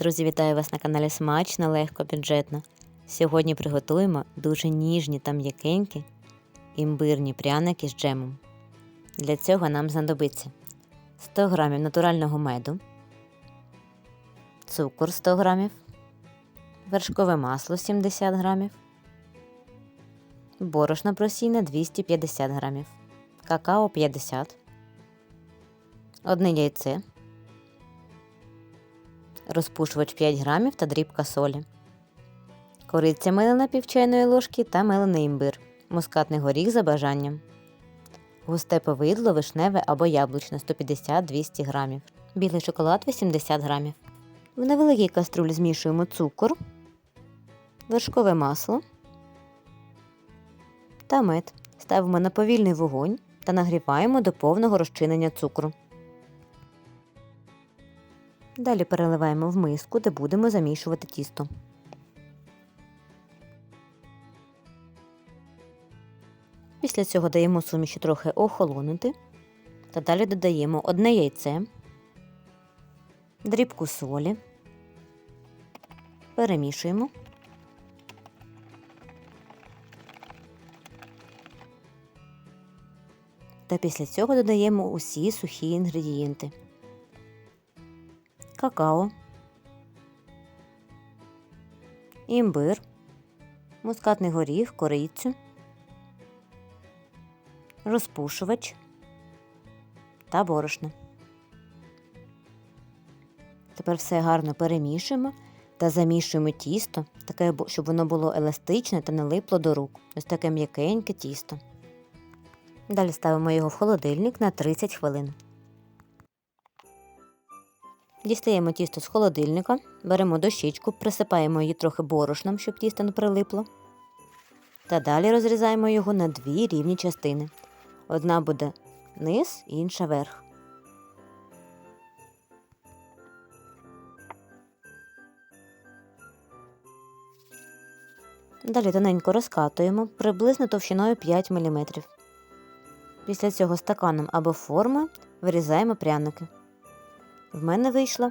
Друзі, вітаю вас на каналі Смачно, легко, бюджетно. Сьогодні приготуємо дуже ніжні та м'якенькі імбирні пряники з джемом. Для цього нам знадобиться 100 г натурального меду, цукор 100 г, вершкове масло 70 г, борошно просійне 250 г, какао 50 одне яйце розпушувач 5 грамів та дрібка солі, кориця милена пів чайної ложки та мелений імбир, мускатний горіх за бажанням, густе повидло, вишневе або яблучне 150-200 грамів, білий шоколад 80 грамів. В невеликій каструлі змішуємо цукор, вершкове масло та мед. Ставимо на повільний вогонь та нагріваємо до повного розчинення цукру. Далі переливаємо в миску, де будемо замішувати тісто. Після цього даємо суміші трохи охолонути та далі додаємо одне яйце, дрібку солі, перемішуємо. Та після цього додаємо усі сухі інгредієнти какао, імбир, мускатний горіх, корицю, розпушувач та борошно. Тепер все гарно перемішуємо та замішуємо тісто, таке, щоб воно було еластичне та не липло до рук. Ось таке м'якеньке тісто. Далі ставимо його в холодильник на 30 хвилин. Дістаємо тісто з холодильника, беремо дощечку, присипаємо її трохи борошном, щоб тісто не прилипло. Та далі розрізаємо його на дві рівні частини. Одна буде низ, інша верх. Далі тоненько розкатуємо приблизно товщиною 5 мм. Після цього стаканом або формою вирізаємо пряники. В мене вийшло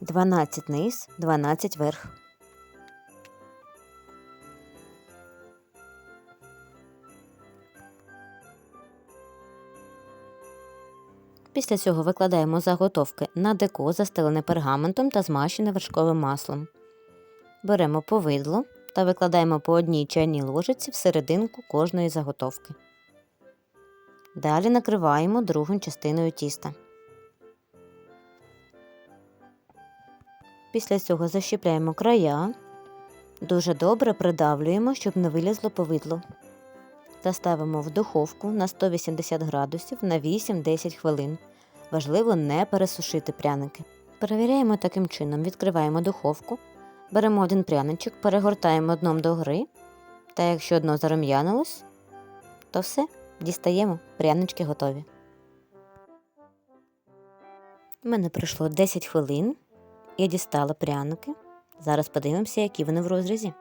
12 низ, 12 верх. Після цього викладаємо заготовки на деко, застелене пергаментом та змащене вершковим маслом. Беремо повидло та викладаємо по одній чайній ложиці в серединку кожної заготовки. Далі накриваємо другою частиною тіста. Після цього защіпляємо края, дуже добре придавлюємо, щоб не вилізло повидло. Та ставимо в духовку на 180 градусів на 8-10 хвилин. Важливо не пересушити пряники. Перевіряємо таким чином, відкриваємо духовку, беремо один пряничок, перегортаємо дном до гри, та якщо дно зарум'янилось, то все, дістаємо, прянички готові. У мене пройшло 10 хвилин. Я дістала пряники. Зараз подивимося, які вони в розрізі.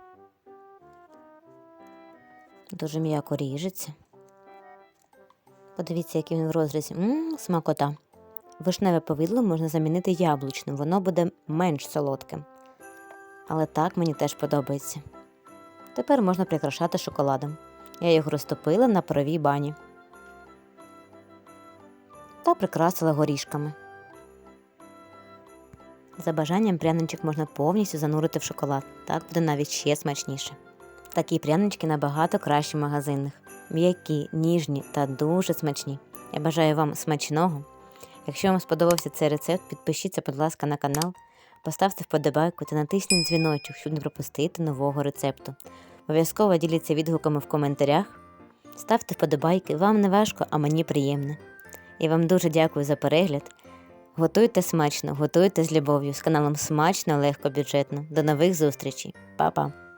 Дуже м'яко ріжеться. Подивіться, який він в розрізі. Ммм, смакота. Вишневе повидло можна замінити яблучним, воно буде менш солодким. Але так мені теж подобається. Тепер можна прикрашати шоколадом. Я його розтопила на паровій бані та прикрасила горішками. За бажанням пряничок можна повністю занурити в шоколад, так буде навіть ще смачніше. Такі прянички набагато кращі в магазинних, м'які, ніжні та дуже смачні. Я бажаю вам смачного. Якщо вам сподобався цей рецепт, підпишіться, будь ласка, на канал, поставте вподобайку та натисніть дзвіночок, щоб не пропустити нового рецепту. Обов'язково діліться відгуками в коментарях. Ставте вподобайки, вам не важко, а мені приємно. Я вам дуже дякую за перегляд. Готуйте смачно, готуйте з любов'ю з каналом Смачно, легко, бюджетно. До нових зустрічей. Па-па!